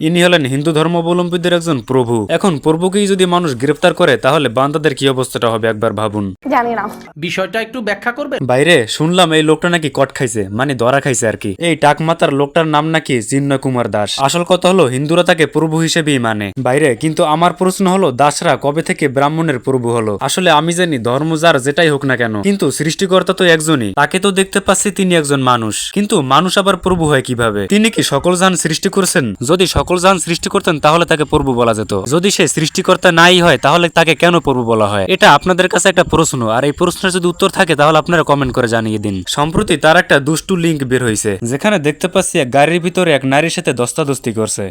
ইনি হলেন হিন্দু ধর্মাবলম্বীদের একজন প্রভু। এখন প্রভুকেই যদি মানুষ গ্রেফতার করে তাহলে বান্দাদের কি অবস্থাটা হবে একবার ভাবুন। জানি না। বিষয়টা একটু ব্যাখ্যা করবেন? বাইরে শুনলাম এই লোকটা নাকি কট খাইছে মানে ধরা খাইছে আর কি। এই টাকমাতার লোকটার নাম নাকি চিন্ময় কুমার দাস। আসল কথা হলো হিন্দুরা তাকে প্রভু হিসেবেই মানে। বাইরে কিন্তু আমার প্রশ্ন হলো দাসরা কবে থেকে ব্রাহ্মণের প্রভু হলো? আসলে আমি জানি ধর্ম যার যেটাই হোক না কেন কিন্তু সৃষ্টিকর্তা তো একজনই। তাকে তো দেখতে পাচ্ছি তিনি একজন মানুষ। কিন্তু মানুষ আবার প্রভু হয় কীভাবে? তিনি কি সকল যান সৃষ্টি করছেন? যদি সকল জান সৃষ্টি করতেন তাহলে তাকে প্রভু বলা যেত। যদি সে সৃষ্টিকর্তা নাই হয় তাহলে তাকে কেন প্রভু বলা হয়? এটা আপনাদের কাছে একটা প্রশ্ন আর এই প্রশ্নের যদি উত্তর থাকে তাহলে আপনারা কমেন্ট করে জানিয়ে দিন। সম্প্রতি তার একটা দুষ্টু লিঙ্ক বের হয়েছে যেখানে দেখতে পাচ্ছি এক গাড়ির ভিতরে এক নারীর সাথে দস্তাদস্তি করছে।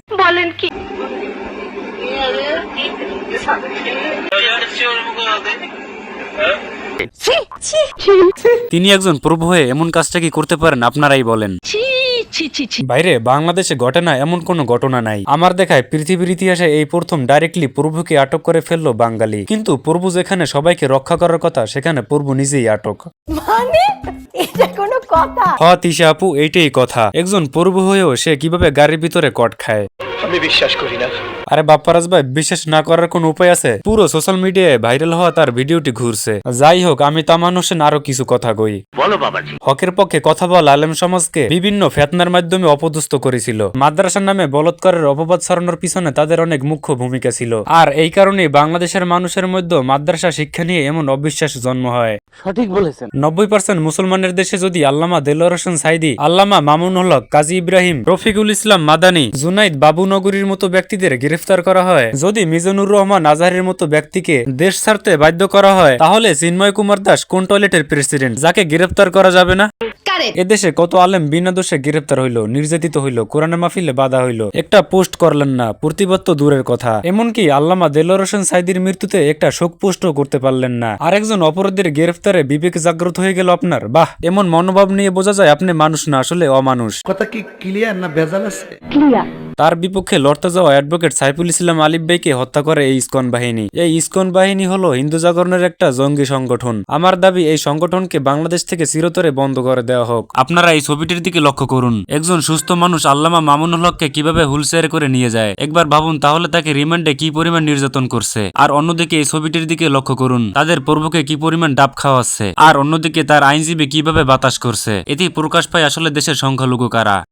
তিনি একজন প্রভু হয়ে এমন কাজটা কি করতে পারেন আপনারাই বলেন। বাইরে বাংলাদেশে ঘটে না এমন কোনো ঘটনা নাই। আমার দেখায় পৃথিবীর ইতিহাসে এই প্রথম ডাইরেক্টলি প্রভুকে আটক করে ফেলল বাঙালি। কিন্তু প্রভু যেখানে সবাইকে রক্ষা করার কথা সেখানে প্রভু নিজেই আটক। মানে? এটা কোনো কথা? হ তিশা আপু এইটাই কথা। একজন প্রভু হয়েও সে কীভাবে গাড়ির ভিতরে কট খায়? আমি বিশ্বাস করি না। আরে বাপ্পারাজ ভাই বিশ্বাস না করার কোন উপায় আছে? পুরো সোশ্যাল মিডিয়ায় ভাইরাল হওয়া তার ভিডিওটি ঘুরছে। যাই হোক আমি তামান হোসেন আরও কিছু কথা কই। বলো বাবাজি। হকের পক্ষে কথা বলা আলেম সমাজকে বিভিন্ন ফেতনার মাধ্যমে অপদস্থ করেছিল। মাদ্রাসার নামে বলৎকারের অপবাদ ছড়ানোর পিছনে তাদের অনেক মুখ্য ভূমিকা ছিল। আর এই কারণেই বাংলাদেশের মানুষের মধ্যে মাদ্রাসা শিক্ষা নিয়ে এমন অবিশ্বাস জন্ম হয়। সঠিক বলেছেন। নব্বই পার্সেন্ট মুসলমানের দেশে যদি আল্লামা দেলোয়ার হোসেন সাইদি আল্লামা মামুন হলক কাজী ইব্রাহিম রফিকুল ইসলাম মাদানি জুনাইদ বাবুনগরীর মতো ব্যক্তিদের গ্রেফতার করা হয়। যদি মিজানুর রহমান আজহারের মতো ব্যক্তিকে দেশ ছাড়তে বাধ্য করা হয় তাহলে চিন্ময় কুমার দাস কোন টয়লেটের প্রেসিডেন্ট? যাকে গ্রেফতার করা যাবে না? এদেশে কত আলেম বিনা দোষে গ্রেফতার হইল নির্যাতিত হইল কোরআনের মাহফিলে বাধা হইল একটা পোস্ট করলেন না প্রতিবাদ তো দূরের কথা। এমনকি আল্লামা দেলোয়ার হোসেন সাইদির মৃত্যুতে একটা শোক পোস্টও করতে পারলেন না। আরেকজন অপরাধীর গ্রেফতারে বিবেক জাগ্রত হয়ে গেল আপনার। বাহ এমন মনোভাব নিয়ে বোঝা যায় আপনি মানুষ না আসলে অমানুষ। কথা কি ক্লিয়ার না ভেজাল আছে? তার বিপক্ষে লড়তে যাওয়া অ্যাডভোকেট সাইফুল ইসলাম আলিফ ভাইকে হত্যা করে এই ইসকন বাহিনী। এই ইস্কন বাহিনী হলো হিন্দু জাগরণের একটা জঙ্গি সংগঠন। আমার দাবি, এই সংগঠনকে বাংলাদেশ থেকে চিরতরে বন্ধ করে দেওয়া হোক। আপনারা এই ছবিটির দিকে লক্ষ্য করুন। একজন সুস্থ মানুষ আল্লামা মামুনুল হককে কীভাবে হুলসেয়ার করে নিয়ে যায়? একবার ভাবুন তাহলে তাকে রিমান্ডে কি পরিমাণ নির্যাতন করছে। আর অন্যদিকে এই ছবিটির দিকে লক্ষ্য করুন, তাদের প্রভুকে কি পরিমাণ ডাব খাওয়াচ্ছে। আর অন্যদিকে তার আইনজীবী কীভাবে বাতাস করছে। এতেই প্রকাশ পায় আসলে দেশের সংখ্যালঘু কারা।